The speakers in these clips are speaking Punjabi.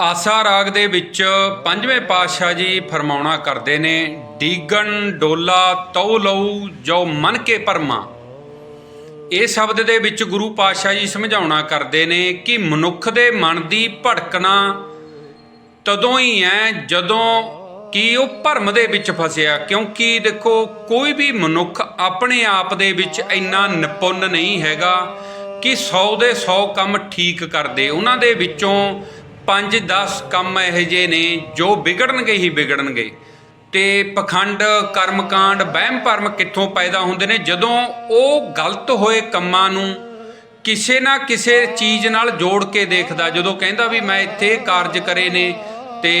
ਆਸਾ ਰਾਗ ਦੇ ਵਿੱਚ ਪੰਜਵੇਂ ਪਾਤਸ਼ਾਹ ਜੀ ਫਰਮਾਉਣਾ ਕਰਦੇ ਨੇ, ਡੀਗਣ ਡੋਲਾ ਤਉ ਲਊ ਜੋ ਮਨ ਕੇ ਪਰਮਾ। ਇਹ ਸ਼ਬਦ ਦੇ ਵਿੱਚ ਗੁਰੂ ਪਾਤਸ਼ਾਹ ਜੀ ਸਮਝਾਉਣਾ ਕਰਦੇ ਨੇ ਕਿ ਮਨੁੱਖ ਦੇ ਮਨ ਦੀ ਭੜਕਣਾ ਤਦੋਂ ਹੀ ਹੈ ਜਦੋਂ ਕਿ ਉਹ ਭਰਮ ਦੇ ਵਿੱਚ ਫਸਿਆ, ਕਿਉਂਕਿ ਦੇਖੋ, ਕੋਈ ਵੀ ਮਨੁੱਖ ਆਪਣੇ ਆਪ ਦੇ ਵਿੱਚ ਇੰਨਾ ਨਿਪੁੰਨ ਨਹੀਂ ਹੈਗਾ ਕਿ 100 ਦੇ 100 ਕੰਮ ਠੀਕ ਕਰਦੇ ਉਹਨਾਂ ਦੇ ਵਿੱਚੋਂ 5-10 ਕੰਮ ਇਹੋ ਜਿਹੇ ਨੇ ਜੋ ਵਿਗੜਨਗੇ ਹੀ ਵਿਗੜਨਗੇ। ਤੇ ਪਖੰਡ, ਕਰਮਕਾਂਡ, ਵਹਿਮ ਭਰਮ ਕਿੱਥੋਂ ਪੈਦਾ ਹੁੰਦੇ ਨੇ? ਜਦੋਂ ਉਹ ਗਲਤ ਹੋਏ ਕੰਮਾਂ ਨੂੰ ਕਿਸੇ ਨਾ ਕਿਸੇ ਚੀਜ਼ ਨਾਲ ਜੋੜ ਕੇ ਦੇਖਦਾ, ਜਦੋਂ ਕਹਿੰਦਾ ਵੀ ਮੈਂ ਇੱਥੇ ਕਾਰਜ ਕਰੇ ਨੇ ਤੇ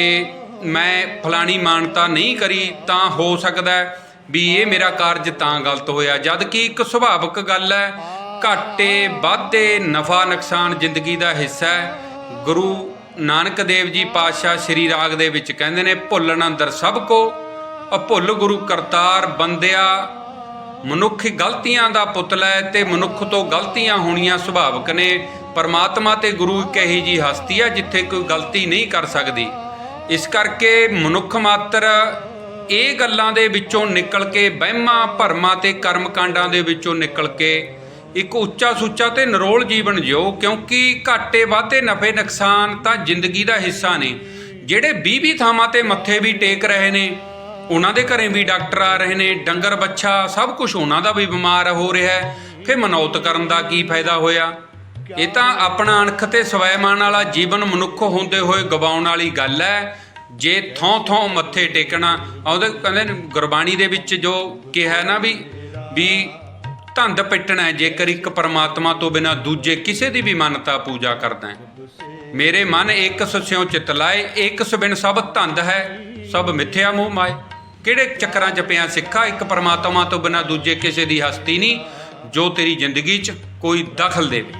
ਮੈਂ ਫਲਾਣੀ ਮਾਨਤਾ ਨਹੀਂ ਕਰੀ, ਤਾਂ ਹੋ ਸਕਦਾ ਵੀ ਇਹ ਮੇਰਾ ਕਾਰਜ ਤਾਂ ਗਲਤ ਹੋਇਆ। ਜਦ ਕਿ ਇੱਕ ਸੁਭਾਵਿਕ ਗੱਲ ਹੈ, ਘਾਟੇ, ਵਾਧੇ, ਨਫਾ, ਨੁਕਸਾਨ ਜ਼ਿੰਦਗੀ ਦਾ ਹਿੱਸਾ ਹੈ। ਗੁਰੂ ਨਾਨਕ ਦੇਵ ਜੀ ਪਾਤਸ਼ਾਹ ਸ੍ਰੀ ਰਾਗ ਦੇ ਵਿੱਚ ਕਹਿੰਦੇ ਨੇ, ਭੁੱਲਣ ਅੰਦਰ ਸਭ ਕੋ, ਅਭੁੱਲ ਗੁਰੂ ਕਰਤਾਰ ਬੰਦਿਆ। ਮਨੁੱਖ ਗਲਤੀਆਂ ਦਾ ਪੁਤਲਾ ਹੈ ਤੇ ਮਨੁੱਖ ਤੋਂ ਗਲਤੀਆਂ ਹੋਣੀਆਂ ਸੁਭਾਵਿਕ ਨੇ। ਪਰਮਾਤਮਾ ਤੇ ਗੁਰੂ ਇੱਕ ਇਹੀ ਜੀ ਹਸਤੀ ਆ, ਜਿੱਥੇ ਕੋਈ ਗਲਤੀ ਨਹੀਂ ਕਰ ਸਕਦੀ। ਇਸ ਕਰਕੇ ਮਨੁੱਖ ਮਾਤਰ ਇਹ ਗੱਲਾਂ ਦੇ ਵਿੱਚੋਂ ਨਿਕਲ ਕੇ, ਵਹਿਮਾਂ ਭਰਮਾਂ ਤੇ ਕਰਮਕਾਂਡਾਂ ਦੇ ਵਿੱਚੋਂ ਨਿਕਲ ਕੇ ਇੱਕ ਉੱਚਾ ਸੁੱਚਾ ਤੇ ਨਿਰੋਲ ਜੀਵਨ ਜਿਓ, ਕਿਉਂਕਿ ਘਾਟੇ ਵਾਧੇ ਨਫੇ ਨੁਕਸਾਨ ਤਾਂ ਜ਼ਿੰਦਗੀ ਦਾ ਹਿੱਸਾ ਨੇ। ਜਿਹੜੇ 20-20 ਥਾਵਾਂ ਤੇ ਮੱਥੇ ਵੀ ਟੇਕ ਰਹੇ ਨੇ, ਉਹਨਾਂ ਦੇ ਘਰੇ ਵੀ ਡਾਕਟਰ ਆ ਰਹੇ ਨੇ, ਡੰਗਰ ਬੱਛਾ, ਸਭ ਕੁਝ ਉਹਨਾਂ ਦਾ ਵੀ ਬਿਮਾਰ ਹੋ ਰਿਹਾ ਹੈ। ਫਿਰ ਮਨੌਤ ਕਰਨ ਦਾ ਕੀ ਫਾਇਦਾ ਹੋਇਆ? ਇਹ ਤਾਂ ਆਪਣਾ ਅਣਖ ਤੇ ਸਵੈਮਾਨ ਵਾਲਾ ਜੀਵਨ ਮਨੁੱਖ ਹੁੰਦੇ ਹੋਏ ਗਵਾਉਣ ਵਾਲੀ ਗੱਲ ਹੈ। ਜੇ ਥੋਂ ਥੋਂ ਮੱਥੇ ਟੇਕਣਾ, ਉਹਦੇ ਕਹਿੰਦੇ ਗੁਰਬਾਣੀ ਦੇ ਵਿੱਚ ਜੋ ਕਿਹਾ ਨਾ ਵੀ ਵੀ ਧੰਦ ਪਿੱਟਣਾ ਜੇਕਰ ਇੱਕ ਪਰਮਾਤਮਾ ਤੋਂ ਬਿਨਾ ਦੂਜੇ ਕਿਸੇ ਦੀ ਵੀ ਮੰਨਤਾ ਪੂਜਾ ਕਰਦਾ ਹੈ। ਮੇਰੇ ਮਨ ਇੱਕ ਸਸਿਓ ਚਿਤ ਲਾਏ, ਇੱਕ ਸਬਿਨ ਸਭ ਧੰਦ ਹੈ, ਸਭ ਮਿੱਥਿਆ ਮੂੰਹ ਮਾਏ। ਕਿਹੜੇ ਚੱਕਰਾਂ 'ਚ ਪਿਆ ਸਿੱਖਾ? ਇੱਕ ਪਰਮਾਤਮਾ ਤੋਂ ਬਿਨਾ ਦੂਜੇ ਕਿਸੇ ਦੀ ਹਸਤੀ ਨਹੀਂ, ਜੋ ਤੇਰੀ ਜ਼ਿੰਦਗੀ 'ਚ ਕੋਈ ਦਖਲ ਦੇਵੇ।